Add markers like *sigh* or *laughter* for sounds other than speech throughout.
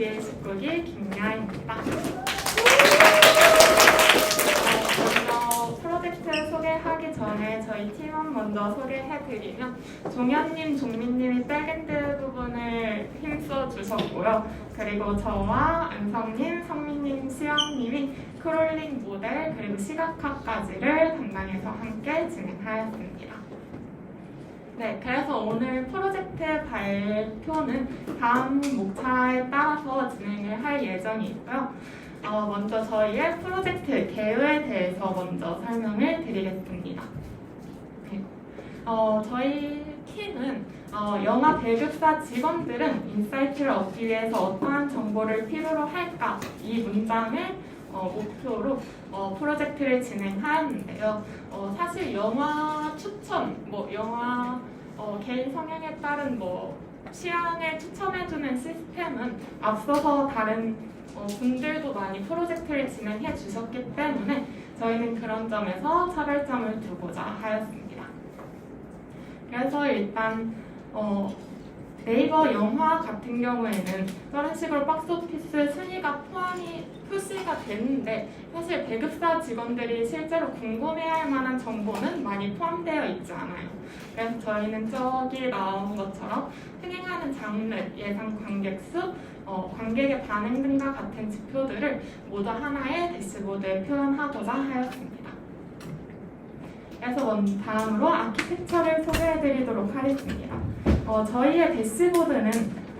DA19기 김야입니다. 어, 소개하기 전에 저희 팀원 먼저 소개해드리면 종현님, 종민님이 백엔드 부분을 힘써 주셨고요. 그리고 저와 안성님, 성민님, 수영님이 크롤링 모델 그리고 시각화까지를 담당해서 함께 진행하였습니다. 네, 그래서 오늘 프로젝트 발표는 다음 목차에 따라서 진행을 할 예정이 있고요. 어, 먼저 저희의 프로젝트 개요에 대해서 먼저 설명을 드리겠습니다. 네. 어, 저희 팀은 어, 영화 배급사 직원들은 인사이트를 얻기 위해서 어떠한 정보를 필요로 할까 이 문장을 어, 목표로 어, 프로젝트를 진행하였는데요. 어, 사실 영화 추천, 뭐 영화 어, 개인 성향에 따른 뭐 취향을 추천해주는 시스템은 앞서서 다른 어, 분들도 많이 프로젝트를 진행해 주셨기 때문에 저희는 그런 점에서 차별점을 두고자 하였습니다. 그래서 일단 어, 네이버 영화 같은 경우에는 다른 식으로 박스오피스 순위가 포함이 표시가 되는데 사실 배급사 직원들이 실제로 궁금해할 만한 정보는 많이 포함되어 있지 않아요. 그래서 저희는 저기 나온 것처럼 흥행하는 장르, 예상 관객 수, 어, 관객의 반응 등과 같은 지표들을 모두 하나의 대시보드에 표현하고자 하였습니다. 그래서 다음으로 아키텍처를 소개해드리도록 하겠습니다. 어, 저희의 대시보드는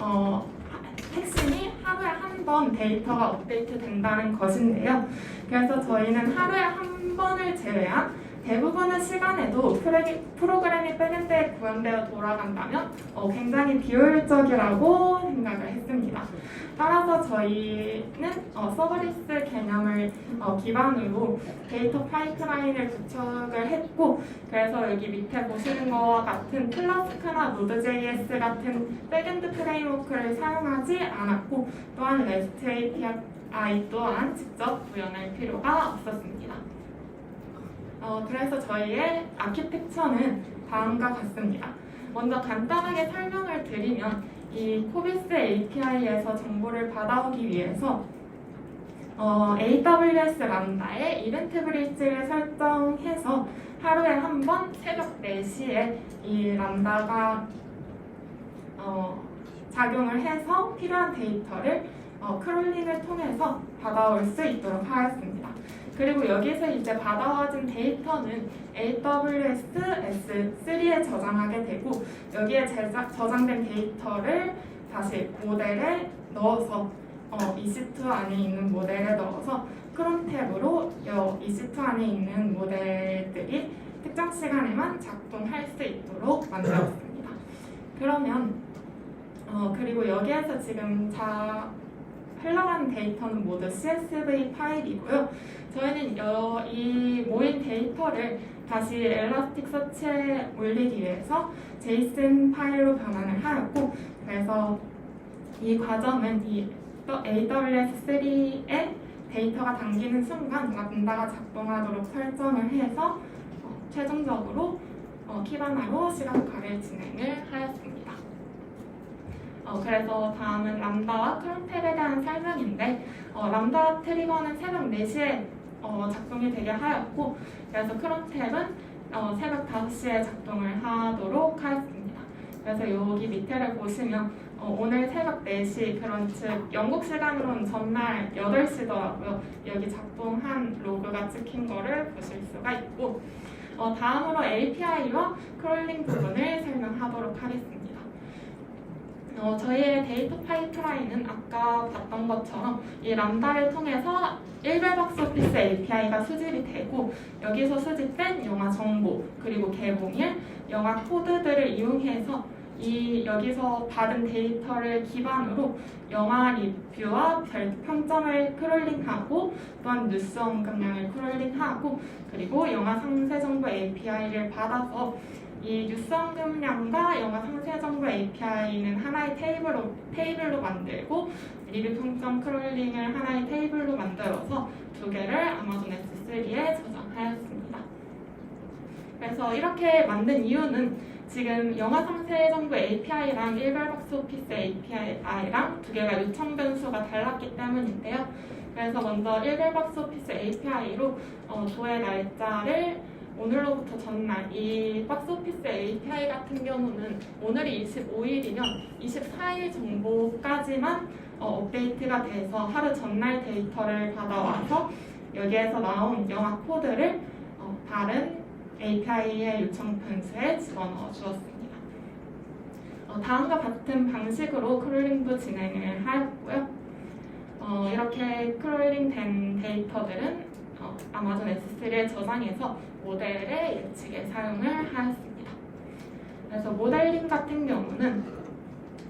어, 하- 핵심이 하루에 한 번 데이터가 업데이트 된다는 것인데요. 그래서 저희는 하루에 한 번을 제외한 대부분의 시간에도 프로그램이 백엔드에 구현되어 돌아간다면 어, 굉장히 비효율적이라고 생각을 했습니다. 따라서 저희는 어, 서버리스 개념을 어, 기반으로 데이터 파이프라인을 구축을 했고 그래서 여기 밑에 보시는 것과 같은 플라스크나 노드.js 같은 백엔드 프레임워크를 사용하지 않았고 또한 REST API 또한 직접 구현할 필요가 없었습니다. 어, 그래서 저희의 아키텍처는 다음과 같습니다. 먼저 간단하게 설명을 드리면 이 코비스 API에서 정보를 받아오기 위해서 어, AWS 람다에 이벤트 브릿지를 설정해서 하루에 한 번 새벽 4시에 이 람다가 어, 작용을 해서 필요한 데이터를 어, 크롤링을 통해서 받아올 수 있도록 하였습니다. 그리고 여기서 이제 받아와진 데이터는 AWS S3에 저장하게 되고 여기에 저장된 데이터를 다시 모델에 넣어서 어, EC2 안에 있는 모델에 넣어서 크롬 탭으로 여 EC2 안에 있는 모델들이 특정 시간에만 작동할 수 있도록 만들었습니다. 그러면 어, 그리고 여기에서 지금 자 흘러가는 데이터는 모두 CSV 파일이고요. 저희는 여, 이 모인 데이터를 다시 엘라스틱 서치에 올리기 위해서 JSON 파일로 변환을 하였고 그래서 이 과정은 이 AWS3에 데이터가 담기는 순간 람다가 작동하도록 설정을 해서 어, 최종적으로 어, 키바나로 시각화를 진행을 하였습니다. 어, 그래서 다음은 람다와 크롬탭에 대한 설명인데 어, 람다 트리거는 새벽 4시에 어, 작동이 되게 하였고 그래서 크롬탭은 어, 새벽 5시에 작동을 하도록 하였습니다. 그래서 여기 밑에를 보시면 어, 오늘 새벽 4시 그런 즉 영국 시간으로는 전날 8시더라고요. 여기 작동한 로그가 찍힌 거를 보실 수가 있고 어, 다음으로 API와 크롤링 부분을 설명하도록 하겠습니다. 어, 저희의 데이터 파이프라인은 아까 봤던 것처럼 이 람다를 통해서 일별박스 오피스 API가 수집이 되고 여기서 수집된 영화 정보 그리고 개봉일, 영화 코드들을 이용해서 이 여기서 받은 데이터를 기반으로 영화 리뷰와 별 평점을 크롤링하고 또한 뉴스 언급량을 크롤링하고 그리고 영화 상세 정보 API를 받아서 이 언급량과 영화 상세 정보 API는 하나의 테이블로, 테이블로 만들고 리뷰 평점 크롤링을 하나의 테이블로 만들어서 두 개를 아마존 S3에 저장하였습니다. 그래서 이렇게 만든 이유는 지금 영화 상세 정보 API랑 일괄 박스 오피스 API랑 두 개가 요청 변수가 달랐기 때문인데요. 그래서 먼저 일괄 박스 오피스 API로 어, 조회 날짜를 오늘로부터 전날 이 박스 오피스 API 같은 경우는 오늘이 25일이면 24일 정보까지만 어, 업데이트가 돼서 하루 전날 데이터를 받아와서 여기에서 나온 영화 코드를 어, 다른 API의 요청 변수에 집어넣어 주었습니다. 어, 다음과 같은 방식으로 크롤링도 진행을 하였고요. 어, 이렇게 크롤링 된 데이터들은 어, 아마존 S3에 저장해서 모델의 예측에 사용을 하였습니다. 그래서 모델링 같은 경우는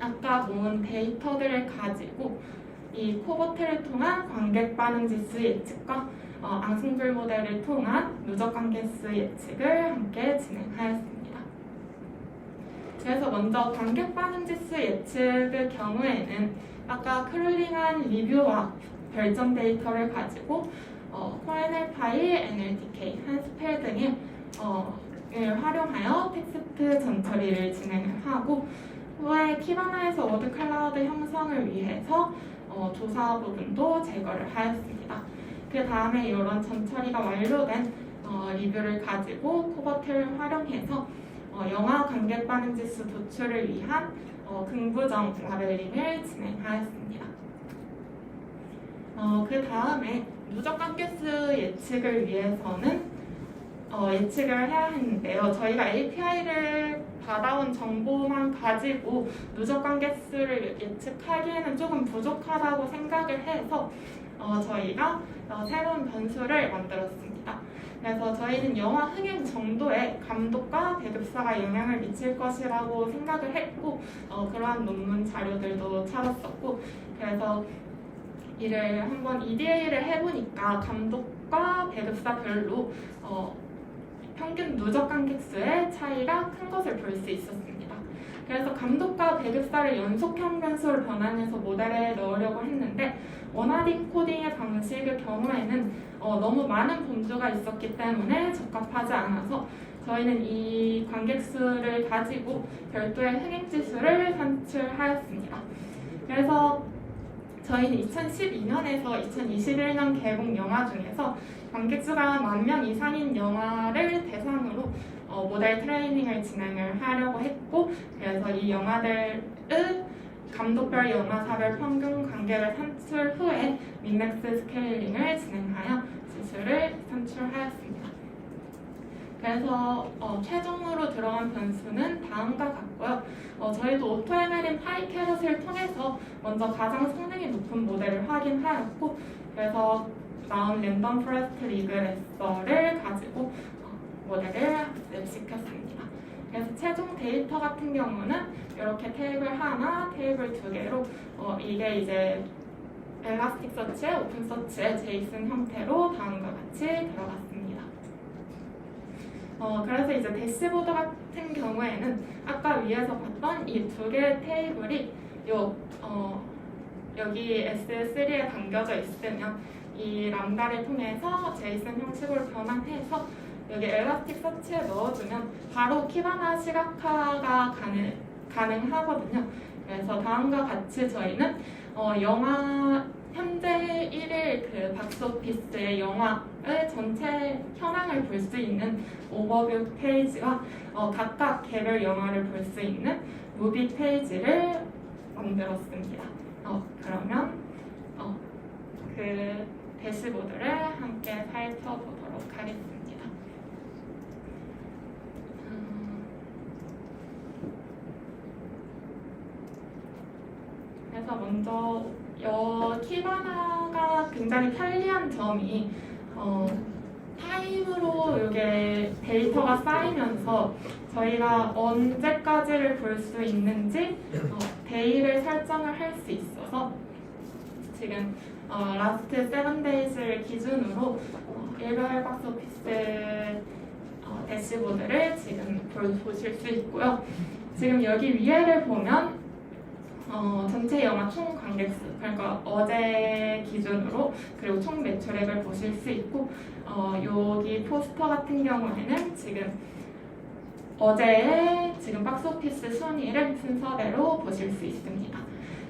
아까 모은 데이터들을 가지고 이 코버트를 통한 관객 반응 지수 예측과 어, 앙승블 모델을 통한 누적 관객수 예측을 함께 진행하였습니다. 그래서 먼저 관객 반응 지수 예측의 경우에는 아까 크롤링한 리뷰와 별점 데이터를 가지고 어, 코엔엘 파일, NLTK, 한스펠 등의 어, 을 활용하여 텍스트 전처리를 진행을 하고 후에 키바나에서 워드 클라우드 형성을 위해서 어, 조사 부분도 제거를 하였습니다. 그 다음에 이런 전처리가 완료된 어, 리뷰를 가지고 코버트를 활용해서 어, 영화 관객 반응 지수 도출을 위한 어, 긍부정 라벨링을 진행하였습니다. 어, 그 다음에 누적 관계수 예측을 위해서는 어, 예측을 해야 했는데요. 저희가 API를 받아온 정보만 가지고 누적 관계수를 예측하기에는 조금 부족하다고 생각을 해서 어, 저희가 어, 새로운 변수를 만들었습니다. 그래서 저희는 영화 흥행 정도에 감독과 배급사가 영향을 미칠 것이라고 생각을 했고 어, 그러한 논문 자료들도 찾았었고 그래서 이를 한번 EDA를 해보니까 감독과 배급사별로 어, 평균 누적 관객 수의 차이가 큰 것을 볼 수 있었습니다. 그래서 감독과 배급사를 연속 형 변수로 변환해서 모델에 넣으려고 했는데 원화딩 코딩의 방식의 경우에는 어, 너무 많은 범주가 있었기 때문에 적합하지 않아서 저희는 이 관객수를 가지고 별도의 흥행지수를 산출하였습니다. 그래서 저희는 2012년에서 2021년 개봉 영화 중에서 관객수가 만 명 이상인 영화를 대상으로 어, 모델 트레이닝을 진행을 하려고 했고 그래서 이 영화들의 감독별 영화사별 평균 관객을 산출 후에 민맥스 스케일링을 진행하여 지수를 산출하였습니다. 그래서 어, 최종으로 들어간 변수는 다음과 같고요. 어, 저희도 오토ML인 파이캐럿을 통해서 먼저 가장 성능이 높은 모델을 확인하였고 그래서 나온 랜덤 포레스트 리그레서를 가지고 어, 모델을 학습시켰습니다. 그래서 최종 데이터 같은 경우는 이렇게 테이블 하나, 테이블 두 개로 어, 이게 이제 엘라스틱 서치에 오픈 서치에 제이슨 형태로 다음과 같이 들어갔습니다. 어, 그래서 이제 대시보드 같은 경우에는 아까 위에서 봤던 이 두 개의 테이블이 요, 어, 여기 S3에 담겨져 있으면 이 람다를 통해서 제이슨 형식으로 변환해서 여기 엘라스틱 서치에 넣어주면 바로 키바나 시각화가 가능, 가능하거든요. 그래서 다음과 같이 저희는 어, 영화 현재 1일 그 박스오피스의 영화의 전체 현황을 볼 수 있는 오버뷰 페이지와 어, 각각 개별 영화를 볼 수 있는 무비 페이지를 만들었습니다. 어, 그러면 어, 그 대시보드를 함께 살펴보도록 하겠습니다. 음, 그래서 먼저 여 키바나가 굉장히 편리한 점이 어, 타임으로 이게 데이터가 쌓이면서 저희가 언제까지를 볼 수 있는지 어, 데이를 설정을 할 수 있어서 지금 어, 라스트 세븐 데이즈를 기준으로 어, 일괄 박스 오피스 어, 대시보드를 지금 볼- 보실 수 있고요. 지금 여기 위에를 보면 어, 전체 영화 총 관객수 그러니까 어제 기준으로 그리고 총 매출액을 보실 수 있고 어, 여기 포스터 같은 경우에는 지금 어제의 지금 박스오피스 순위를 순서대로 보실 수 있습니다.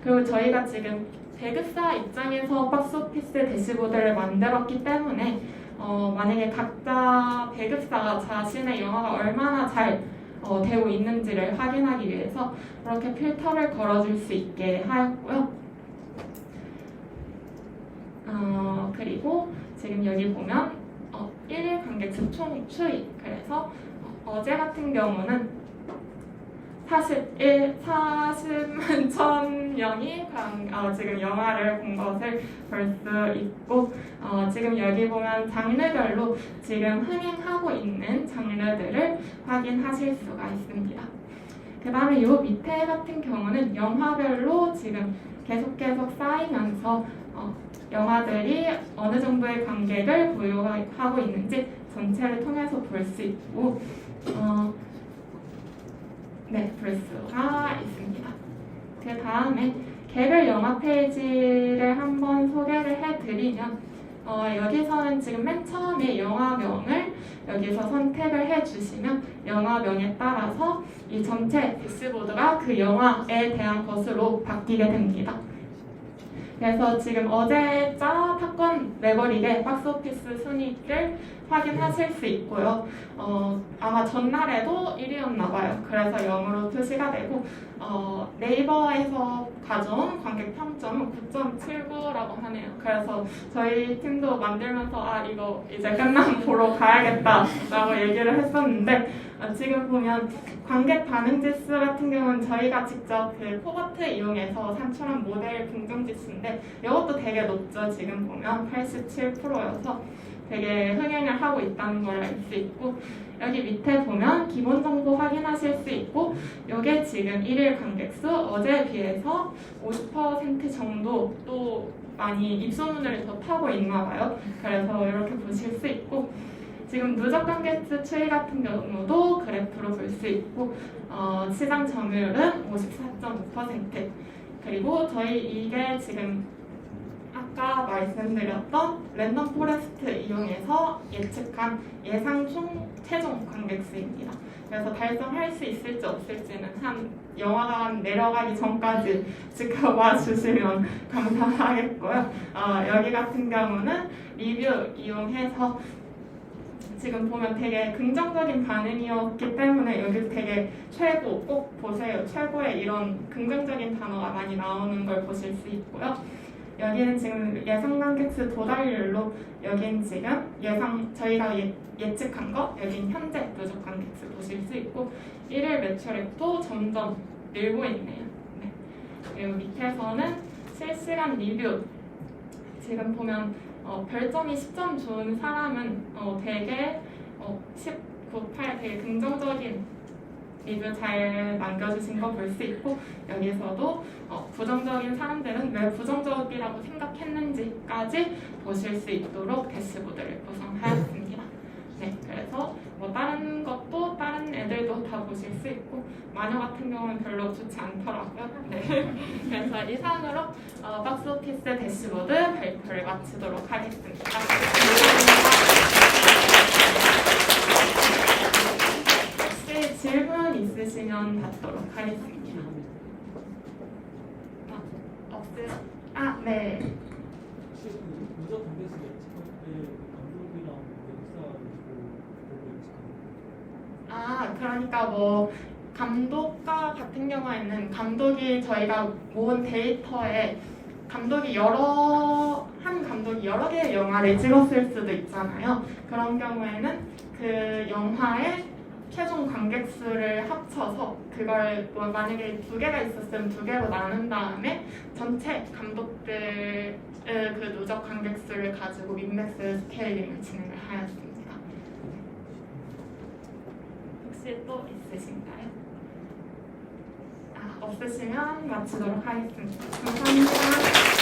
그리고 저희가 지금 배급사 입장에서 박스오피스 대시보드를 만들었기 때문에 어, 만약에 각자 배급사가 자신의 영화가 얼마나 잘 어, 되고 있는지를 확인하기 위해서 그렇게 필터를 걸어줄 수 있게 하였고요. 어, 그리고 지금 여기 보면 어, 1일 관객수 총 추이 그래서 어, 제 같은 경우는 41, 40만 천 명이 관- 어, 지금 영화를 본 것을 볼 수 있고 어, 지금 여기 보면 장르별로 지금 흥행하고 있는 장르들을 확인하실 수가 있습니다. 그 다음에 요 밑에 같은 경우는 영화별로 지금 계속 계속 쌓이면서 어, 영화들이 어느 정도의 관객을 보유하고 있는지 전체를 통해서 볼 수 있고 어, 네, 볼 수가 있습니다. 그 다음에 개별 영화 페이지를 한번 소개를 해드리면 어, 여기서는 지금 맨 처음에 영화명을 여기서 선택을 해주시면 영화명에 따라서 이 전체 대시보드가 그 영화에 대한 것으로 바뀌게 됩니다. 그래서 지금 어제자 탑건 매버릭의 박스오피스 순위를 확인하실 수 있고요. 어, 아마 전날에도 1위였나 봐요. 그래서 0으로 표시가 되고 어, 네이버에서 가져온 관객 평점은 9.79라고 하네요. 그래서 저희 팀도 만들면서 아 이거 이제 끝나면 *laughs* 보러 가야겠다라고 얘기를 했었는데 어, 지금 보면 관객 반응 지수 같은 경우는 저희가 직접 그 포버트 이용해서 산출한 모델 긍정 지수인데 이것도 되게 높죠. 지금 보면 87%여서 되게 흥행을 하고 있다는 걸 알 수 있고 여기 밑에 보면 기본 정보 확인하실 수 있고 이게 지금 1일 관객수 어제에 비해서 50% 정도 또 많이 입소문을 더 타고 있나 봐요. 그래서 이렇게 보실 수 있고 지금 누적 관객수 추이 같은 경우도 그래프로 볼 수 있고 어, 시장 점유율은 54.5% 그리고 저희 이게 지금 아까 말씀드렸던 랜덤 포레스트 이용해서 예측한 예상 총 최종 관객 수입니다. 그래서 달성할 수 있을지 없을지는 한 영화가 내려가기 전까지 지켜봐 주시면 *laughs* 감사하겠고요. 어, 여기 같은 경우는 리뷰 이용해서 지금 보면 되게 긍정적인 반응이었기 때문에 여기 되게 최고 꼭 보세요. 최고의 이런 긍정적인 단어가 많이 나오는 걸 보실 수 있고요. 여기는 지금 예상 관객수 도달률로 여긴 지금 예상 저희가 예, 예측한 거 여긴 현재 누적 관객수 보실 수 있고 일일 매출액도 점점 늘고 있네요. 네. 그리고 밑에서는 실시간 리뷰 지금 보면 어, 별점이 10점 좋은 사람은 어, 되게 어, 19, 8 되게 긍정적인 리뷰 잘 남겨주신 거 볼 수 있고 여기서도 어, 부정적인 사람들은 왜 부정적이라고 생각했는지까지 보실 수 있도록 대시보드를 구성하였습니다. 네, 그래서 뭐 다른 것도 다른 애들도 다 보실 수 있고 마녀 같은 경우는 별로 좋지 않더라고요. 네, *laughs* 그래서 이상으로 어, 박스오피스 대시보드 발표를 마치도록 하겠습니다. 혹시 질문 있으시면 받도록 하겠습니다. 아, 없으요? 아, 네. 아, 그러니까 뭐 감독과 같은 경우에는 감독이 저희가 모은 데이터에 감독이 여러 한 감독이 여러 개의 영화를 찍었을 수도 있잖아요. 그런 경우에는 그 영화의 최종 관객 수를 합쳐서 그걸 뭐 만약에 두 개가 있었으면 두 개로 나눈 다음에 전체 감독들의 그 누적 관객 수를 가지고 민맥스 스케일링을 진행을 하였습니다. 혹시 또 있으신가요? 아, 없으시면 마치도록 하겠습니다. 감사합니다.